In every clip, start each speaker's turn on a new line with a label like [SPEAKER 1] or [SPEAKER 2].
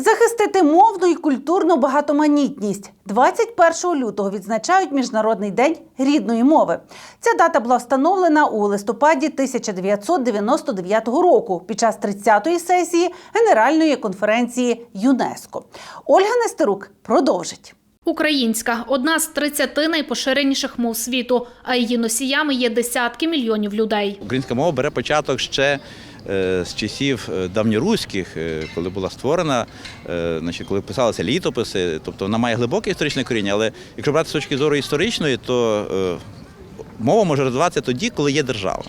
[SPEAKER 1] Захистити мовну і культурну багатоманітність 21 лютого відзначають Міжнародний день рідної мови. Ця дата була встановлена у листопаді 1999 року під час 30-ї сесії Генеральної конференції ЮНЕСКО. Ольга Нестерук продовжить.
[SPEAKER 2] Українська одна з 30 найпоширеніших мов світу, а її носіями є десятки мільйонів людей.
[SPEAKER 3] Українська мова бере початок ще з часів е, давньоруських, е, коли була створена, е, значить, коли писалися літописи. Тобто вона має глибоке історичне коріння, але якщо брати з точки зору історичної, то е, мова може розвиватися тоді, коли є держава.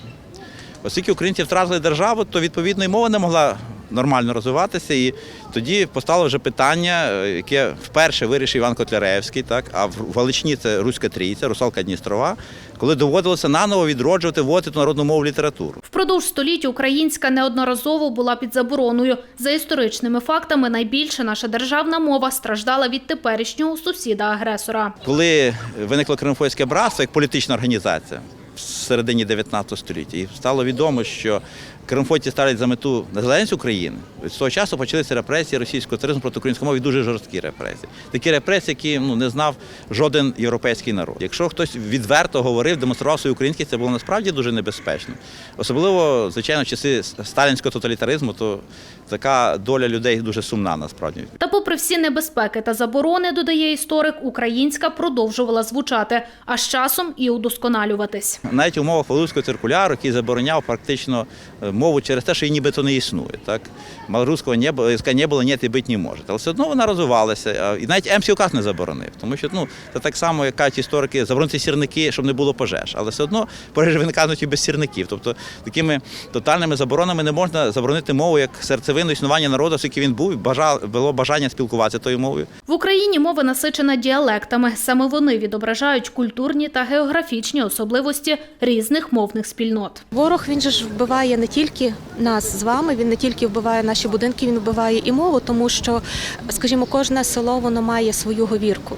[SPEAKER 3] Оскільки українці втратили державу, то відповідно і мова не могла нормально розвиватися. І тоді постало вже питання, е, яке вперше вирішив Іван Котляревський, так, а в Галичині це Руська Трійця, Русалка Дністрова, коли доводилося наново відроджувати вводити ту народну мову літературу.
[SPEAKER 2] Впродовж століть українська неодноразово була під забороною. За історичними фактами, найбільше наша державна мова страждала від теперішнього сусіда-агресора.
[SPEAKER 3] Коли виникло Кримфойське братство як політична організація середині 19 століття, і стало відомо, що кримфойці ставлять за мету незалежність України. З того часу почалися репресії російського тероризму проти української мови, дуже жорсткі репресії. Такі репресії, які ну не знав жоден європейський народ. Якщо хтось відверто говорив, демонстрував свою українськість, це було насправді дуже небезпечно. Особливо, звичайно, в часи сталінського тоталітаризму, то така доля людей дуже сумна насправді.
[SPEAKER 2] Та попри всі небезпеки та заборони, додає історик, українська продовжувала звучати, а з часом і удосконалюватись.
[SPEAKER 3] Навіть в умовах Валузького циркуляру, який забороняв практично е, мову через те, що її нібито не існує. Так? Малоруського не було, не було, ні, і бить не може. Але все одно вона розвивалася. І навіть указ не заборонив. Тому що ну, це так само, як кажуть історики, заборонити сірники, щоб не було пожеж. Але все одно пожежі виникають і без сірників. Тобто такими тотальними заборонами не можна заборонити мову як серцевину існування народу, оскільки він був, бажав, було бажання спілкуватися тою мовою.
[SPEAKER 2] В Україні мова насичена діалектами. Саме вони відображають культурні та географічні особливості різних мовних спільнот.
[SPEAKER 4] Ворог він же ж вбиває не тільки нас з вами, він не тільки вбиває наші будинки, він вбиває і мову, тому що, скажімо, кожне село воно має свою говірку.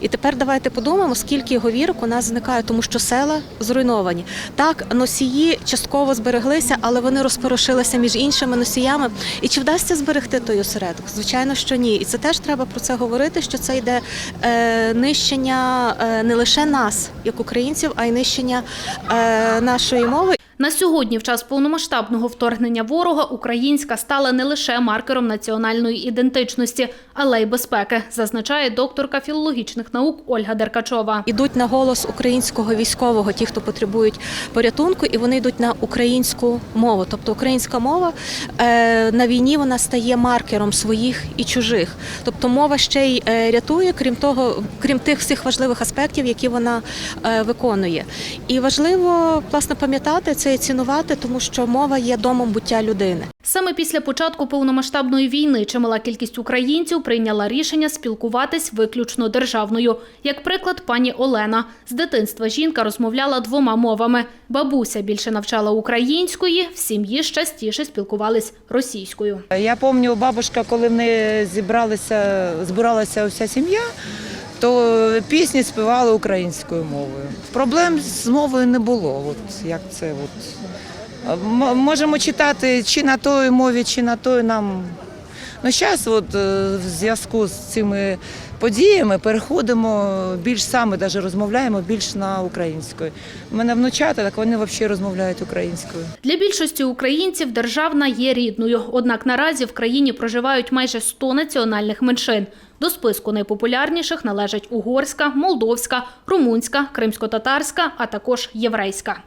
[SPEAKER 4] І тепер давайте подумаємо, скільки говірок у нас зникає, тому що села зруйновані. Так, носії частково збереглися, але вони розпорошилися між іншими носіями. І чи вдасться зберегти той осередок? Звичайно, що ні. І це теж треба про це говорити, що це йде е, нищення е, не лише нас, як українців, а й нищення е, нашої мови.
[SPEAKER 2] На сьогодні, в час повномасштабного вторгнення ворога, українська стала не лише маркером національної ідентичності, але й безпеки, зазначає докторка філологічних наук Ольга Деркачова.
[SPEAKER 4] Ідуть на голос українського військового, ті, хто потребують порятунку, і вони йдуть на українську мову. Тобто українська мова е, на війні вона стає маркером своїх і чужих. Тобто мова ще й е, рятує, крім того, крім тих всіх важливих аспектів, які вона е, виконує. І важливо власне пам'ятати це і цінувати, тому що мова є домом буття людини.
[SPEAKER 2] Саме після початку повномасштабної війни чимала кількість українців прийняла рішення спілкуватись виключно державною. Як приклад, пані Олена з дитинства жінка розмовляла двома мовами. Бабуся більше навчала української, в сім'ї ж частіше спілкувались російською.
[SPEAKER 5] Я пам'ятаю, бабушка, коли в неї зібралися, збиралася вся сім'я, то пісні співали українською мовою. Проблем з мовою не було. От як це от. Можемо читати чи на той мові, чи на той нам. Ну, зараз от, е, в зв'язку з цими подіями переходимо більш саме, навіть розмовляємо більш на українською. У мене внучата, так вони взагалі розмовляють українською.
[SPEAKER 2] Для більшості українців державна є рідною. Однак наразі в країні проживають майже 100 національних меншин. До списку найпопулярніших належать угорська, молдовська, румунська, кримсько-татарська, а також єврейська.